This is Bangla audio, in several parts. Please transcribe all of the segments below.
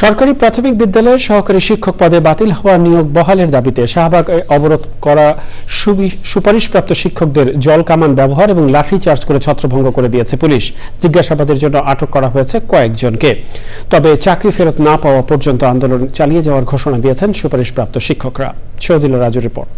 সরকারি প্রাথমিক বিদ্যালয়ে সহকারী শিক্ষক পদে বাতিল হওয়া নিয়োগ বহালের দাবিতে শাহবাগ অবরোধ করা সুপারিশপ্রাপ্ত শিক্ষকদের জল কামান ব্যবহার এবং লাঠি চার্জ করে ছত্রভঙ্গ করে দিয়েছে পুলিশ। জিজ্ঞাসাবাদের জন্য আটক করা হয়েছে কয়েকজনকে। তবে চাকরি ফেরত না পাওয়া পর্যন্ত আন্দোলন চালিয়ে যাওয়ার ঘোষণা দিয়েছেন সুপারিশপ্রাপ্ত শিক্ষকরা। শহীদুল রাজু রিপোর্ট।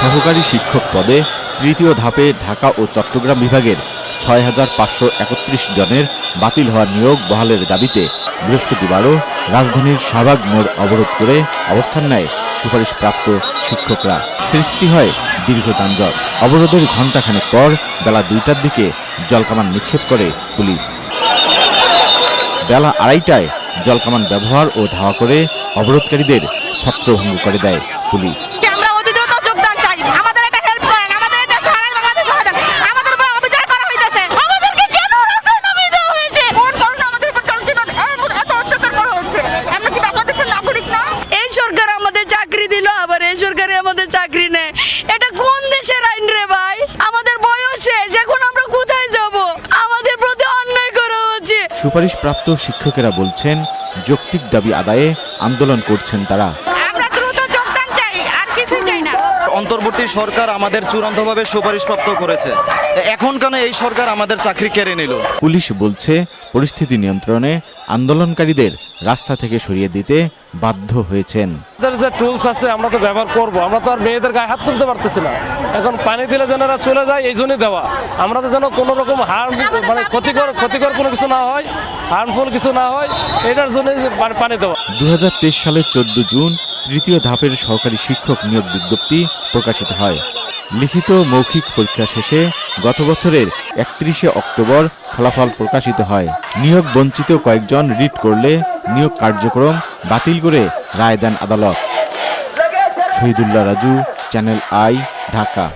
সহকারী শিক্ষক পদে তৃতীয় ধাপে ঢাকা ও চট্টগ্রাম বিভাগের ছয় হাজার পাঁচশো একত্রিশ জনের বাতিল হওয়া নিয়োগ বহালের দাবিতে বৃহস্পতিবারও রাজধানীর শাহবাগ মোড় অবরোধ করে অবস্থান নেয় সুপারিশপ্রাপ্ত শিক্ষকরা। সৃষ্টি হয় দীর্ঘ যানজট। অবরোধের ঘণ্টাখানেক পর বেলা দুইটার দিকে জলকামান নিক্ষেপ করে পুলিশ। বেলা আড়াইটায় জলকামান ব্যবহার ও ধাওয়া করে অবরোধকারীদের ছত্রভঙ্গ করে দেয় পুলিশ যে আমরা অধিদ্রুত যোগদান চাই আমাদের একটা হেল্প করেন আমাদের এটা সারা বাংলাদেশ সহায় দেন আমাদের উপর অবিচার করা হইতেছে আমাদেরকে কেন রাজনীতি দেওয়া হয়েছে কোন কারণে আমাদের উপর টলকিন এত অত্যাচার করা হচ্ছে আমরা কি বাংলাদেশের নাগরিক না এই সরকার আমাদের চাকরি দিল আবার এই সরকারে আমাদের চাকরি নেই এটা কোন দেশের আইন রে ভাই? আমাদের বয়স শেষ, এখন আমরা কোথায় যাব? আমাদের প্রতি অন্যায় করা হচ্ছে সুপারিশপ্রাপ্ত শিক্ষকেরা বলছেন, যৌক্তিক দাবি আদায়ে আন্দোলন করছেন তারা আমরা দ্রুত যোগদান চাই আর কিছু চাই না অন্তর্বর্তী সরকার আমাদের চূড়ান্তভাবে সুপারিশপ্রাপ্ত করেছে। এখন কেন এই সরকার আমাদের চাকরি কেড়ে নিল? পুলিশ বলছে পরিস্থিতি নিয়ন্ত্রণে আন্দোলনকারীদের রাস্তা থেকে সরিয়ে দিতে বাধ্য হয়েছেন। আমাদের যে টুলস আছে আমরা তো ব্যবহার করব। আমরা তো আর মেয়েদের গায়ে হাত তুলতে পারতেছি না। এখন পানি দিলে যেন এরা চলে যায় এই জন্যই দেওয়া। আমরা তো যেন কোনো রকম হার্ম মানে ক্ষতিকর ক্ষতিকর কোনো কিছু না হয় হার্মফুল কিছু না হয় এটার জন্য পানি দেওয়া। দু সালের চোদ্দ জুন তৃতীয় ধাপের সহকারী শিক্ষক নিয়োগ বিজ্ঞপ্তি প্রকাশিত হয়। লিখিত মৌখিক পরীক্ষা শেষে গত বছরের একত্রিশে অক্টোবর ফলাফল প্রকাশিত হয়। নিয়োগ বঞ্চিত কয়েকজন রিট করলে নিয়োগ কার্যক্রম বাতিল করে রায় দেন আদালত। Shahidullah Raju, channel I, Dhaka.